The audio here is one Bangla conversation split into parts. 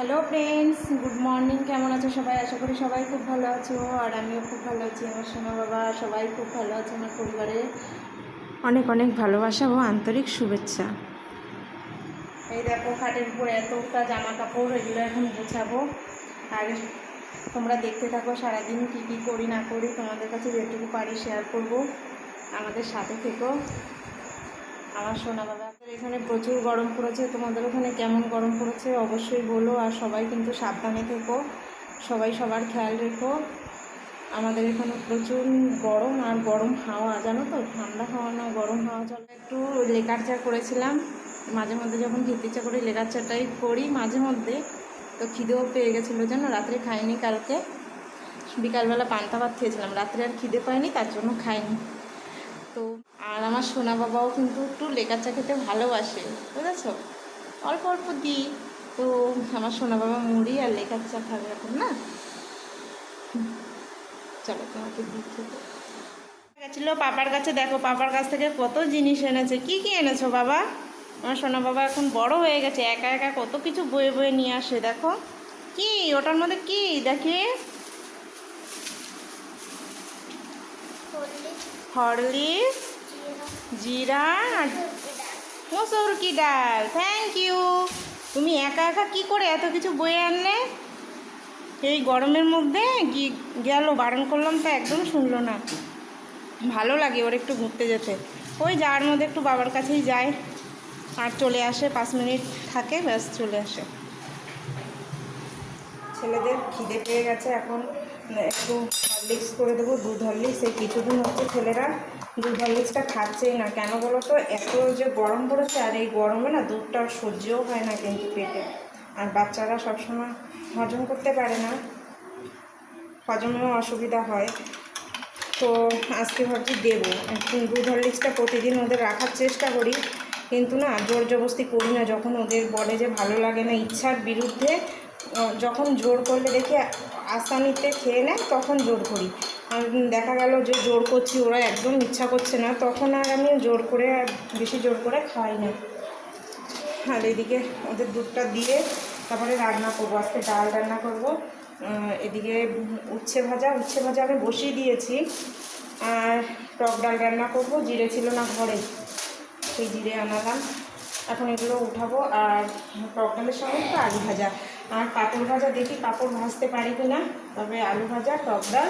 হ্যালো ফ্রেন্ডস গুড মর্নিং কেমন আছো সবাই? আশা করি সবাই খুব ভালো আছো আর আমিও খুব ভালো আছি। আমার সোনা বাবা সবাই খুব ভালো আছে আমার পরিবারে। অনেক অনেক ভালোবাসা ও আন্তরিক শুভেচ্ছা। এই দেখো খাটের উপর এতটা জামা কাপড় এগুলো এখন গোছাবো। আর তোমরা দেখতে থাকো সারাদিন কী কী করি না করি। তোমাদের কাছে যেটুকু পারি শেয়ার করব। আমাদের সাথে থেকো। আমার সোনা বাবা এখানে প্রচুর গরম পড়েছে, তোমাদের ওখানে কেমন গরম পড়েছে অবশ্যই বলো, আর সবাই কিন্তু সাবধানে থেকো, সবাই সবার খেয়াল রেখো। আমাদের এখানে প্রচুর গরম আর গরম হাওয়া, জানো তো? ঠান্ডা হাওয়া না, গরম হাওয়া। চলে একটু লেকার চা করেছিলাম। মাঝে মধ্যে যখন খেতে ইচ্ছা করি লেকার চাটাই করি মাঝে মধ্যে, তো খিদেও পেয়ে গেছিল যেন রাত্রে খাইনি কালকে। বিকালবেলা পান্তা ভাত খেয়েছিলাম। রাত্রে আর খিদে পাইনি তার জন্য খাইনি। তো। আর আমার সোনা বাবাও কিন্তু একটু লেকার চা খেতে ভালোবাসে, বুঝেছ? অল্প অল্প দিই, তো আমার সোনা বাবা মুড়ি আর লেকার চা খাবে এখন, না? চলো তোমাকে দিই খেতে গেছিল পাপার কাছে, দেখো পাপার কাছ থেকে কত জিনিস এনেছে। কি কি এনেছো বাবা? আমার সোনা বাবা এখন বড় হয়ে গেছে, একা একা কত কিছু বয়ে বয়ে নিয়ে আসে, দেখো। কি? ওটার মধ্যে কি? দেখি। হরলিক্স জিরা আর মসুর কি ডাল। থ্যাংক ইউ তুমি একা একা কি করে এত কিছু বয়ে আনলে? এই গরমের মধ্যে গেল, বারণ করলাম তা একদম শুনলো না। ভালো লাগে ওর একটু ঘুরতে যেতে। ওই যার মধ্যে একটু বাবার কাছেই যায়। আর চলে আসে, পাঁচ মিনিট থাকে, ব্যাস চলে আসে। ছেলেদের খিদে পেয়ে গেছে এখন। একটু হরলিক্স করে দেবো, দুধ হরলিক্স এই কিছুদিন হচ্ছে ছেলেরা দুধ হরলিক্সটা খাচ্ছেই না। কেন বলো তো? এত যে গরম পড়েছে আর এই গরমে না দুধটা সহ্যও হয় না কিন্তু পেটে। আর বাচ্চারা সবসময় হজম করতে পারে না। হজমেও অসুবিধা হয়। তো আজকে ভাবছি দেবো। দুধ হরলিক্সটা প্রতিদিন ওদের রাখার চেষ্টা করি। কিন্তু না জোর জবস্তি করি না। যখন ওদের বলে যে ভালো লাগে না, ইচ্ছার বিরুদ্ধে যখন জোর করলে দেখি আসানিতে খেয়ে নেয়, তখন জোর করি। দেখা গেল যে জোর করছি, ওরা একদম ইচ্ছা করছে না, তখন আর আমি জোর করে আর বেশি জোর করে খাই না। আর এদিকে ওদের দুধটা দিয়ে তারপরে রান্না করব। আজকে ডাল রান্না করব। এদিকে উচ্ছে ভাজা উচ্ছে ভাজা আমি বসিয়ে দিয়েছি। আর টক ডাল রান্না করব, জিরে ছিল না ঘরে, সেই জিরে আনালাম। এখন এগুলো উঠাবো, আর টক ডালের সঙ্গে একটু আলু ভাজা। আর পাঁপড় ভাজা দেখি পাঁপড় ভাজতে পারি কি না তবে আলু ভাজা, টক ডাল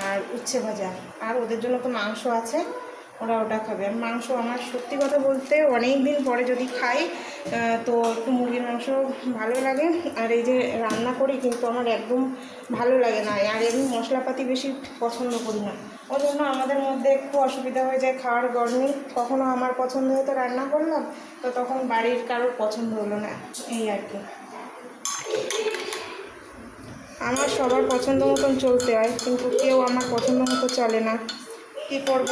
আর উচ্ছে ভাজা। আর ওদের জন্য তো মাংস আছে, ওরা ওটা খাবে। আর মাংস আমার সত্যি কথা বলতে অনেক দিন পরে যদি খাই তো একটু মুরগির মাংস ভালো লাগে। আর এই যে রান্না করি কিন্তু আমার একদম ভালো লাগে না। আর এমনি মশলাপাতি বেশি পছন্দ করি না। ওই জন্য আমাদের মধ্যে একটু অসুবিধা হয়ে যায় খাওয়ার গরমে কখনো আমার পছন্দ হতো রান্না করলাম, তো তখন বাড়ির কারোর পছন্দ হলো না। এই আর কি। আমার সবার পছন্দ মতন চলতে হয়, কিন্তু কেউ আমার পছন্দ মতো চলে না। কী করব?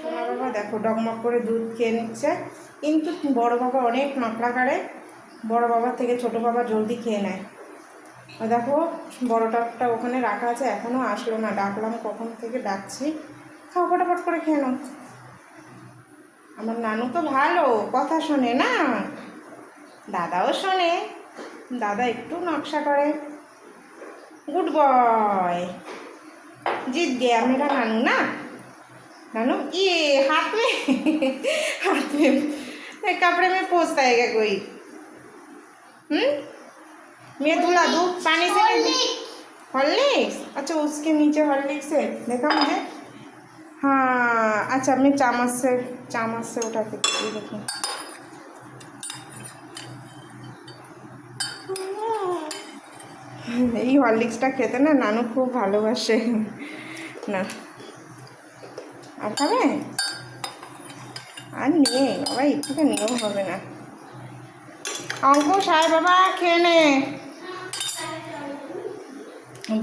সোনা বাবা দেখো ডগমগ করে দুধ খেয়ে নিচ্ছে। কিন্তু বড় বাবা অনেক মাকড়া কাড়ে বড় বাবার থেকে ছোট বাবা জলদি খেয়ে নেয়। দেখো, বড় ওখানে রাখা আছে এখনও আসলো না। ডাকলাম, কখন থেকে ডাকছি। খাও, ফটাফট করে খেয়ে নাও। আমার নানু তো ভালো, কথা শোনে না। দাদাও শোনে। দাদা একটু নকশা করে गुड बॉय जीत गया मेरा नानू ना नानू ये हाथ में हाथ में ये कपड़े में पोसता है क्या कोई हम्म मैं धुला दूँ पानी से हॉर्लिक्स अच्छा उसके नीचे हॉर्लिक्स है देखा मुझे हाँ अच्छा मैं चम्मच से चम्मच से उठा के ये देखिए এই হরলিক্সটা খেতে না নানু খুব ভালোবাসে। না। আর খাবে? আর নিয়ে, বাবা এর থেকে নিয়েও হবে না। অঙ্কুশ আয় বাবা, খেয়ে নে।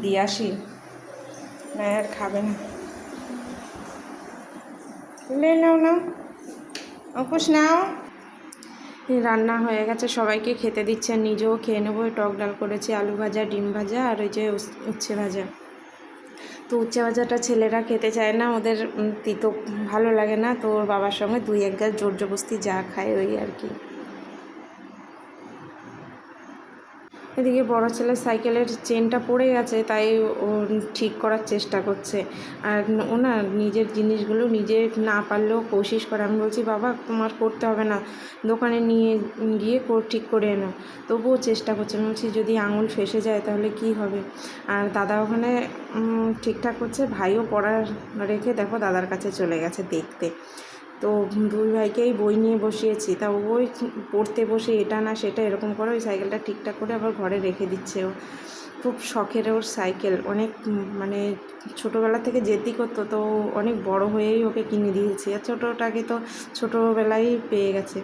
দিয়ে আসি। না, আর খাবে না। লে, নাও নাও। অঙ্কুশ, নাও। রান্না হয়ে গেছে, সবাইকে খেতে দিচ্ছে। নিজেও খেয়ে নেব। টক ডাল করেছি, আলু ভাজা, ডিম ভাজা আর ওই যে উচ্ছে ভাজা। তো উচ্ছে ভাজাটা ছেলেরা খেতে চায় না, ওদের তিতো ভালো লাগে না। তো ওর বাবার সঙ্গে দুই এক গাছ জোর জবস্তি যা খায় ওই আর কি। এদিকে বড় ছেলের সাইকেলের চেনটা পড়ে গেছে, তাই ও ঠিক করার চেষ্টা করছে। আর ও না নিজের জিনিসগুলো নিজে না পারলেও কোশিশ করে। আমি বলছি, বাবা, তোমার করতে হবে না। দোকানে নিয়ে গিয়ে ঠিক করে এনো। তবুও চেষ্টা করছে। আমি বলছি, যদি আঙুল ফেসে যায় তাহলে কি হবে? আর দাদা ওখানে ঠিকঠাক করছে। ভাইও পড়া রেখে দেখো দাদার কাছে চলে গেছে দেখতে। তো দুই ভাইকেই বই নিয়ে বসিয়েছি। তা ওই পড়তে বসে এটা না সেটা এরকম করে ওই সাইকেলটা ঠিকঠাক করে আবার ঘরে রেখে দিচ্ছে ও। খুব শখের ওর সাইকেল। অনেক মানে ছোটোবেলা থেকে জেদি করতো তো অনেক বড় হয়েই ওকে কিনে দিয়েছি। আর ছোটোটাকে তো ছোটোবেলায় পেয়ে গেছে।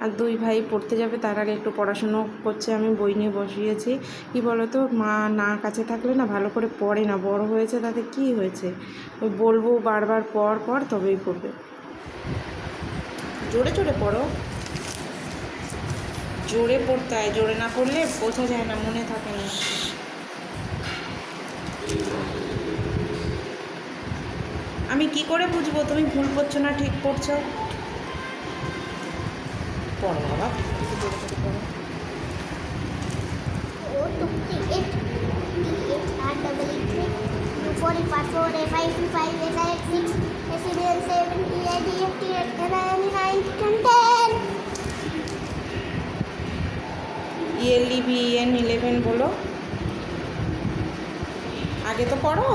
আর দুই ভাই পড়তে যাবে তার আগে একটু পড়াশুনো করছে। আমি বই নিয়ে বসিয়েছি। কি বলো তো মা না কাছে থাকলে না ভালো করে পড়ে না। বড় হয়েছে তাতে কি হয়েছে? ওই বলব বারবার পর পর তবেই পড়বে। জোরে জোরে পড়ো। জোরে পড়তে হয়, জোরে না পড়লে বোঝা যায় না, মনে থাকে না। আমি কি করে বুঝব? তুমি ভুল পড়ছো না, ঠিক পড়ছো পড়ো বাবা। পড়ো। 45, 45, 55, 58, 6, 87, 70, 80, 80, 90, 10. ইয়েলি ভিএন ইলেভেন বলো। আগে তো পড়ো।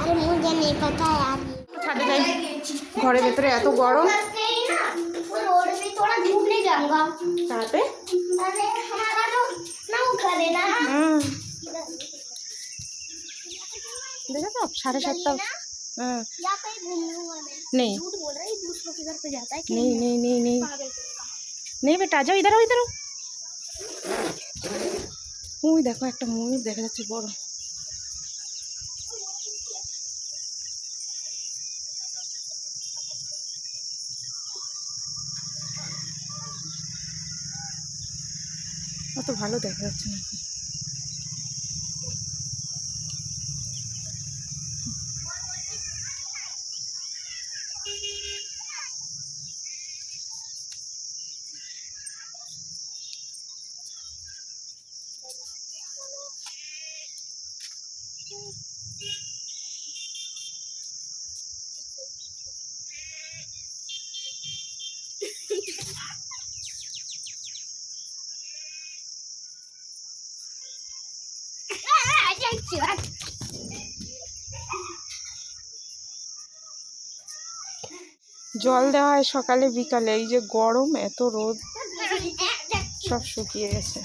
আরে মুঝে নেই পাতা আগে ছাদে যাই। ঘরের ভেতরে এত গরম। তারপরে না উঠাবে হ্যাঁ या कहीं घूमने हुआ मैं नहीं झूठ बोल रहा है दूसरों के घर पे जाता है कि नहीं नहीं नहीं नहीं पागल करेगा। নেই বেটা যাও ইধার ইধার ওই দেখো একটা ময়ূর দেখা যাচ্ছে বড় অত ভালো দেখা যাচ্ছে না জল দেওয়া হয় সকালে বিকালে। এই যে গরম এত রোদ। সব শুকিয়ে গেছে।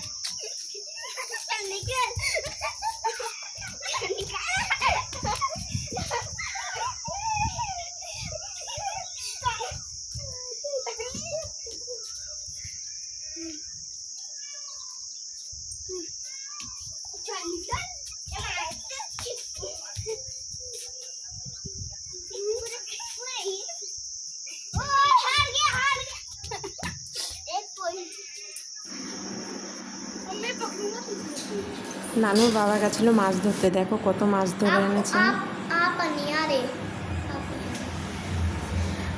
নানুর বাবা গেছিল মাছ ধরতে। দেখো কত মাছ ধরে এনেছে।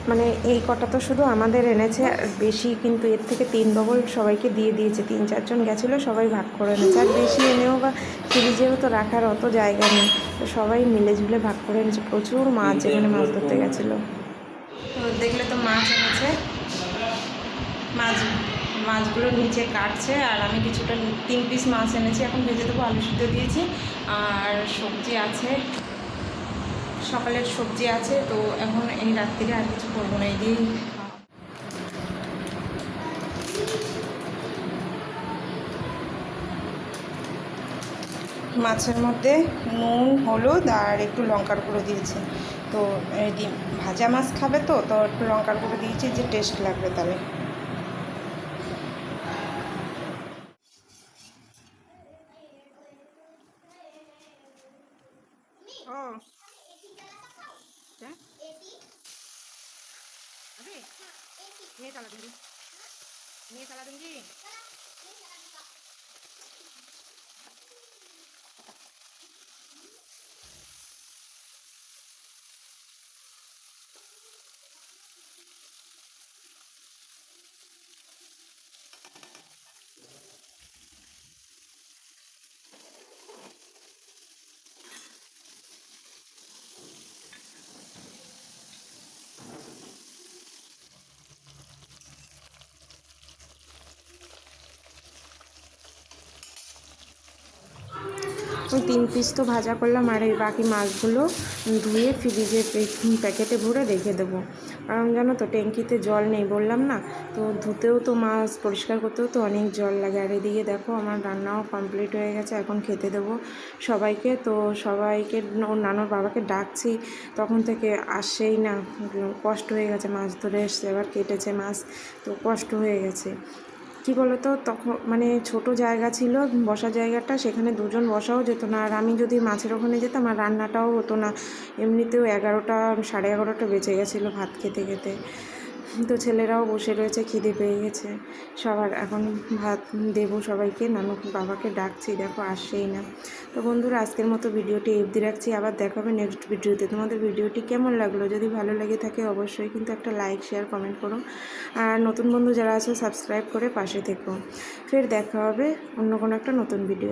মানে এই কটা তো শুধু আমাদের এনেছে আর বেশি কিন্তু এর থেকে তিন ডবল সবাইকে দিয়ে দিয়েছে। তিন চারজন গেছিল সবাই ভাগ করে এনেছে। আর বেশি এনেও বা ফ্রিজেও তো রাখার অত জায়গা নেই তো সবাই মিলে ঝুলে ভাগ করে এনেছে। প্রচুর মাছ এখানে মাছ ধরতে গেছিল। দেখলে তো মাছ এনেছে। মাছ মাছগুলো নিচে কাটছে আর আমি কিছুটা তিন পিস মাছ এনেছি। এখন ভেজে দেবো আলু সিদ্ধ দিয়েছি আর সবজি আছে। সকালের সবজি আছে, তো এখন এই রাত্রিরে আর কিছু করব না, এই মাছের মধ্যে নুন, হলুদ আর একটু লঙ্কার গুঁড়ো দিয়েছি। তো ভাজা মাছ খাবে তো তো একটু লঙ্কার গুঁড়ো দিয়েছি, যে টেস্ট লাগবে তাহলে। ও क्या अबे ये चला दूंगी ये चला दूंगी ওই তিন পিস তো ভাজা করলাম, আর এই বাকি মাছগুলো ধুয়ে ফ্রিজে প্যাকেটে ভরে রেখে দেবো। কারণ জানো তো, ট্যাঙ্কিতে জল নেই বললাম না, তো ধুতেও তো মাছ, পরিষ্কার করতেও তো অনেক জল লাগে। আর এদিকে দেখো, আমার রান্নাও কমপ্লিট হয়ে গেছে, এখন খেতে দেবো সবাইকে। তো সবাইকে, ওর নানুর বাবাকে ডাকছি, তখন থেকে আসেই না, কষ্ট হয়ে গেছে, মাছ ধরে এসছে, এবার কেটেছে মাছ, তো কষ্ট হয়ে গেছে। কি বলতো, তখন মানে ছোট জায়গা ছিল, বসার জায়গাটা, সেখানে দুজন বসাও যেত না। আর আমি যদি মাছের ওখানে যেতাম, আর রান্নাটাও হতো না। এমনিতেও এগারোটা, সাড়ে এগারোটা বেজে গেছিল ভাত খেতে খেতে। তো ছেলেরাও বসে রয়েছে, খিদে পেয়ে গেছে। সবার এখন ভাত দেবো সবাইকে, নানু বাবাকে ডাকছি, দেখো আসছেই না। তো বন্ধুরা, আজকের মতো ভিডিওটি অবধি রাখছি, আবার দেখাবে নেক্সট ভিডিওতে তোমাদের ভিডিওটি কেমন লাগল? যদি ভালো লেগে থাকে অবশ্যই কিন্তু একটা লাইক শেয়ার কমেন্ট করো। আর নতুন বন্ধু যারা আছে সাবস্ক্রাইব করে পাশে থেকো। ফের দেখা হবে অন্য কোনো একটা নতুন ভিডিও